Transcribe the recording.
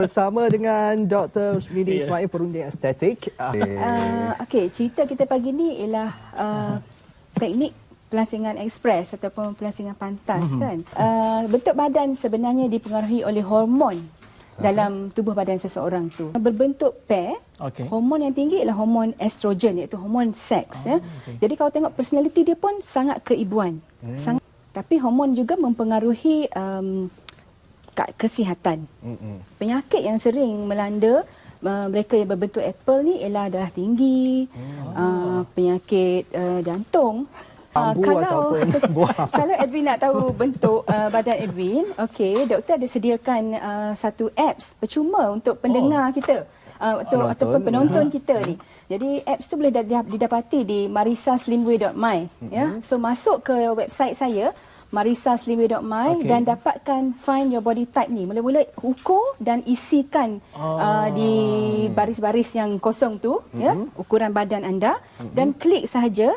Bersama dengan Dr. Midi Ya. Ismail perunding estetik. Ah, Uh, Okey, cerita kita pagi ni ialah uh, teknik pelansingan ekspres ataupun pelansingan pantas kan. Uh, bentuk badan sebenarnya dipengaruhi oleh hormon dalam tubuh badan seseorang tu. Berbentuk pair, Okey. hormon yang tinggi ialah hormon estrogen iaitu hormon seks ya. Jadi kalau tengok personality dia pun sangat keibuan. Sangat tapi hormon juga mempengaruhi um, ka- kesihatan. mm-mm. Penyakit yang sering melanda uh, mereka yang berbentuk apple ni ialah darah tinggi, uh, penyakit uh, jantung. Uh, Bambu ataupun buah. kalau Edwin nak tahu bentuk uh, badan Edwin, okey, doktor ada sediakan uh, satu apps percuma untuk pendengar kita. Uh, atau Penonton. ataupun penonton kita ni. Jadi apps tu boleh didapati di marisaslimway.my ya. So masuk ke website saya marisaslimway.my Okey. dan dapatkan find your body type ni. Mula-mula ukur dan isikan Oh. uh, di baris-baris yang kosong tu ya, ukuran badan anda dan klik sahaja